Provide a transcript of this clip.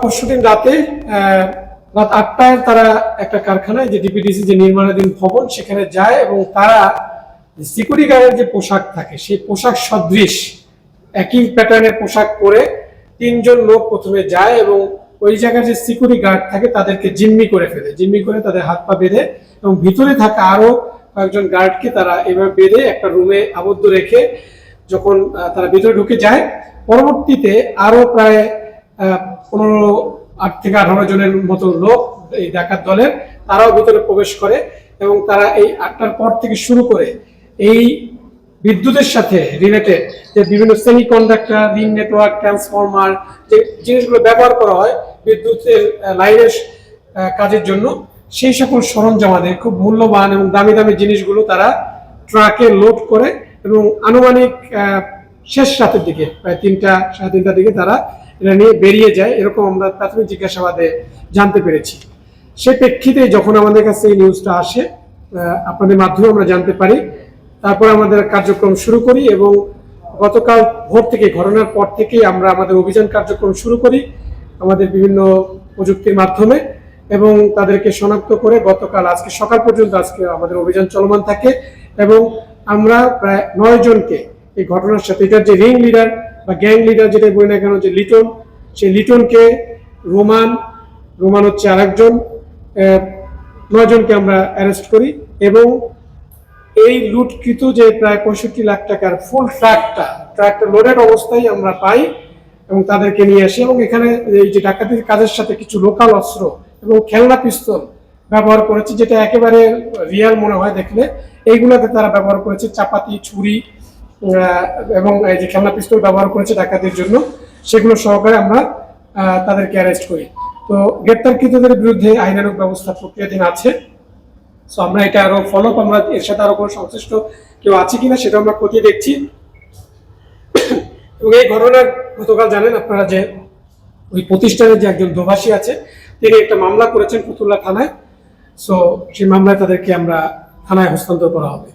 পরশু দিন রাতে রাত আটটায় তারা একটা কারখানায় যে ডিপিডিসি যে নির্মাণাধীন ভবন, সেখানে যায় এবং তারা সিকিউরিটি গার্ডের যে পোশাক থাকে, সেই পোশাক সদৃশ, একই প্যাটার্নের পোশাক পরে তিনজন লোক প্রথমে যায় এবং ওই জায়গায় যে সিকিউরিটি গার্ড থাকে, তাদেরকে জিম্মি করে ফেলে। জিম্মি করে তাদের হাত পা বেঁধে এবং ভিতরে থাকা আরও কয়েকজন গার্ডকে তারা এভাবে বেঁধে একটা রুমে আবদ্ধ রেখে যখন তারা ভিতরে ঢুকে যায়, পরবর্তীতে আরও প্রায় পনেরো আট থেকে আঠারো জনের মতো লোক এই ডাকাত দলের, তারাও ভিতরে প্রবেশ করে এবং তারা এই আটটার পর থেকে শুরু করে এই বিদ্যুতের সাথে রিলেটেড যে বিভিন্ন semiconductor ring network transformer যে জিনিসগুলো ব্যবহার করা হয় বিদ্যুতের লাইনের কাজের জন্য, সেই সকল সরঞ্জামাদের খুব মূল্যবান এবং দামি দামি জিনিসগুলো তারা ট্রাকে লোড করে এবং আনুমানিক শেষ রাতের দিকে, প্রায় তিনটা, সাড়ে তিনটার দিকে তারা এটা নিয়ে বেরিয়ে যায়, এরকম আমরা প্রাথমিক জিজ্ঞাসাবাদে জানতে পেরেছি। সে প্রেক্ষিতে যখন আমাদের কাছে এই নিউজটা আসে আপনাদের মাধ্যমে আমরা জানতে পারি, তারপর আমাদের কার্যক্রম শুরু করি এবং গতকাল ভোর থেকে, ঘটনার পর থেকেই আমরা আমাদের অভিযান কার্যক্রম শুরু করি আমাদের বিভিন্ন প্রযুক্তির মাধ্যমে এবং তাদেরকে শনাক্ত করে গতকাল, আজকে সকাল পর্যন্ত আজকে আমাদের অভিযান চলমান থাকে এবং আমরা প্রায় নয় জনকে এই ঘটনার সাথে, এটার যে রিং লিডার বা গ্যাং লিডার যেটা বলি না কেন, যে লিটন সেই লিটনকে রোমান রোমান হচ্ছে আরেকজন নয়জনকে আমরা অ্যারেস্ট করি এবং এই লুটকৃত যে প্রায় পঁয়ষট্টি লাখ টাকার ফুল ট্রাকটা ট্রাকটা লোডেড অবস্থায় আমরা পাই এবং তাদেরকে নিয়ে আসি এবং এখানে এই যে ডাকাতির কাজের সাথে কিছু লোকাল অস্ত্র এবং খেলনা পিস্তল ব্যবহার করেছে, যেটা একেবারে রিয়াল মনে হয় দেখলে। এইগুলোতে তারা ব্যবহার করেছে, চাপাতি, ছুরি এবং এই যে খেলনা পিস্তল ব্যবহার করেছে ডাকাতির জন্য, সেগুলো সহকারে আমরা তাদেরকে অ্যারেস্ট করি। তো গ্রেপ্তারকৃতদের বিরুদ্ধে আইনানুগ ব্যবস্থা প্রক্রিয়াধীন আছে। সো আমরা এটা আরও ফলো আমরা এর সাথে আরও কোনো সংশ্লিষ্ট কেউ আছে কিনা সেটা আমরা খতিয়ে দেখছি। এবং এই ঘটনার গতকাল জানেন আপনারা যে ওই প্রতিষ্ঠানের যে একজন দোভাষী আছে, তিনি একটা মামলা করেছেন পুতুল্লা থানায়। সো সেই মামলায় তাদেরকে আমরা থানায় হস্তান্তর করা হবে।